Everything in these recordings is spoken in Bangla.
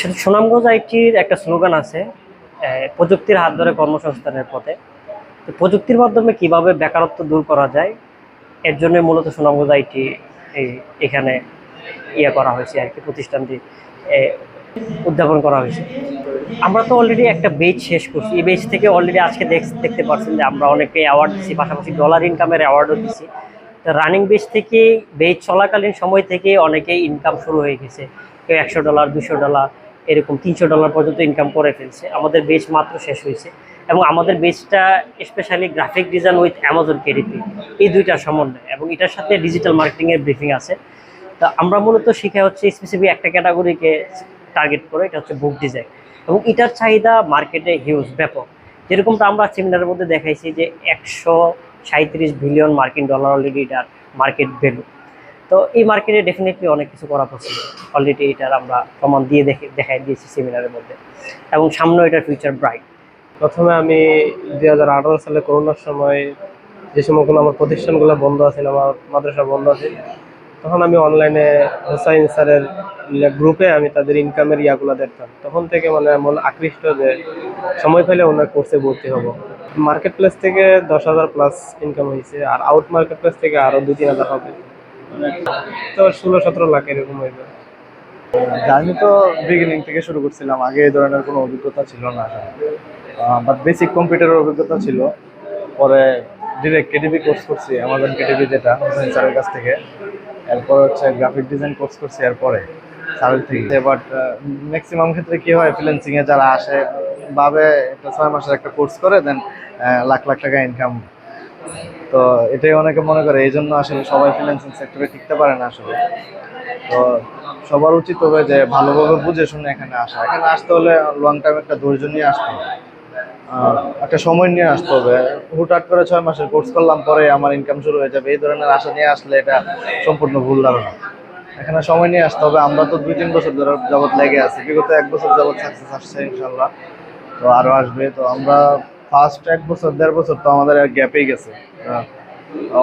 সুনামগঞ্জ আইটির একটা স্লোগান আছে প্রযুক্তির হাত ধরে কর্মসংস্থানের পথে। তো প্রযুক্তির মাধ্যমে কীভাবে বেকারত্ব দূর করা যায়, এর জন্য মূলত সুনামগঞ্জ আইটি এখানে ইয়ে করা হয়েছে আর কি, প্রতিষ্ঠানটি উদ্যাপন করা হয়েছে। আমরা তো অলরেডি একটা বেচ শেষ করছি। এই বেচ থেকে অলরেডি আজকে দেখ- দেখতে পাচ্ছেন যে আমরা অনেকে অ্যাওয়ার্ড দিচ্ছি পাশাপাশি ডলার ইনকামের অ্যাওয়ার্ডও দিচ্ছি তো রানিং বেচ থেকে বেচ চলাকালীন সময় থেকে অনেকেই ইনকাম শুরু হয়ে গেছে। কেউ একশো ডলার দুশো ডলার এরকম তিনশো ডলার পর্যন্ত ইনকাম করে ফেলছে। আমাদের বেচ মাত্র শেষ হয়েছে। এবং আমাদের বেচটা specially graphic design with Amazon KDP এই দুইটার সমন্বয়। এবং এটার সাথে ডিজিটাল মার্কেটিংয়ের ব্রিফিং আছে। তা আমরা মূলত শিখা হচ্ছে স্পেসিফিক একটা ক্যাটাগরিকে টার্গেট করে, এটা হচ্ছে বুক ডিজাইন এবং এটার চাহিদা মার্কেটে হিউজ ব্যাপক। যেরকমটা আমরা সেমিনারের মধ্যে দেখাইছি যে একশো সাঁত্রিশ বিলিয়ন মার্কিন ডলার অলরেডি এটার মার্কেট ভ্যালু তো এই মার্কেটে ডেফিনেটলি অনেক কিছু করা পসিবল অলরেডি এটার আমরা প্রমাণ দিয়ে দেখে, দেখাই দিয়েছি সেমিনারের মধ্যে। এবং সামনেও এটার ফিউচার ব্রাইট প্রথমে আমি দুই হাজার আঠারো সালে করোনার সময় যে সময়গুলো আমার প্রতিষ্ঠানগুলো বন্ধ আছিল, আমার মাদ্রাসা বন্ধ আছে তখন আমি অনলাইনে হোসাইন স্যারের গ্রুপে আমি তাদের ইনকামের ইয়াগুলো দেখতাম। তখন থেকে মানে মন আকৃষ্ট যে সময় পেলে ওনার কোর্সে ভর্তি হব। মার্কেট প্লেস থেকে দশ হাজার প্লাস ইনকাম হয়েছে, আর আউট মার্কেট প্লেস থেকে আরও দু তিন হাজার হবে। তো ষোলো সতেরো লাখ এরকম হইবে। জার্নি তো বিগিনিং থেকে শুরু করছিলাম, আগে এই ধরনের কোনো অভিজ্ঞতা ছিল না। বাট বেসিক কম্পিউটারের অভিজ্ঞতা ছিল। পরে ডিরেক্ট কেটিভি কোর্স করছি আমাজন কেটিভি যেটা হোসেন স্যারের কাছ থেকে। এরপর হচ্ছে গ্রাফিক ডিজাইন কোর্স করছি এরপরে স্যারের থেকে। বাট ম্যাক্সিমাম ক্ষেত্রে কি হয় ফ্রিল্যান্সিং যারা আসে, ভাবে একটা ছয় মাসের একটা কোর্স করে দেন লাখ লাখ টাকা ইনকাম তো এটাই অনেকে মনে করে এই জন্য আসলে সবাই ফ্রিল্যান্সিং সেক্টরে টিকতে পারে না আসলে। তো সবার উচিত হবে যে ভালোভাবে বুঝে শুনে এখানে আসা। এখানে আসতে হলে লং টাইম একটা ধৈর্য নিয়ে আসতে হবে। একটা সময় নিয়ে আসতে হবে। হুটহাট করে ছয় মাসের কোর্স করলাম, পরে আমার ইনকাম শুরু হয়ে যাবে। এই ধরনের আশা নিয়ে আসলে এটা সম্পূর্ণ ভুল ধারণা। এখানে সময় নিয়ে আসতে হবে। আমরা তো দুই তিন বছর ধরে যাবত লেগে আছি। বিগত এক বছর যাবত সাকসেস আসছে ইনশাল্লাহ তো আরও আসবে। তো আমরা ফার্স্ট এক বছর, দেড় বছর তো আমাদের গ্যাপেই গেছে।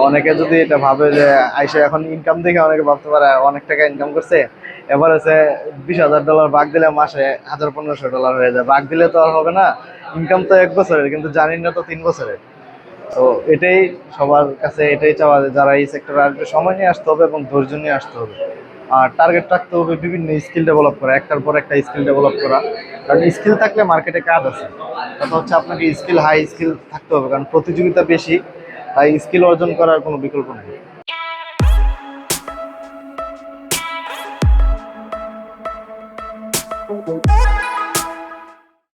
অনেকে যদি এটা ভাবে যে আইসা এখন ইনকাম দেখে অনেকে ভাবতে পারে, অনেক টাকা ইনকাম করছে। এবার হচ্ছে বিশ হাজার ডলার বাগ দিলে মাসে হাজার পনেরোশো ডলার হয়ে যায়। বাগ দিলে তো আর হবে না ইনকাম তো এক বছরের, কিন্তু জানি না তো তিন বছরের। তো এটাই সবার কাছে এটাই চাওয়া যে যারা এই সেক্টরে আসবে সময় নিয়ে আসতে হবে এবং ধৈর্য নিয়ে আসতে হবে। আর টার্গেট রাখতে হবে বিভিন্ন স্কিল ডেভেলপ করা, একটার পর একটা স্কিল ডেভেলপ করা। কারণ স্কিল থাকলে মার্কেটে কাজ আছে। কথা হচ্ছে আপনাকে স্কিল হাই স্কিল থাকতে হবে, কারণ প্রতিযোগিতা বেশি। তাই স্কিল অর্জন করার কোনো বিকল্প নেই।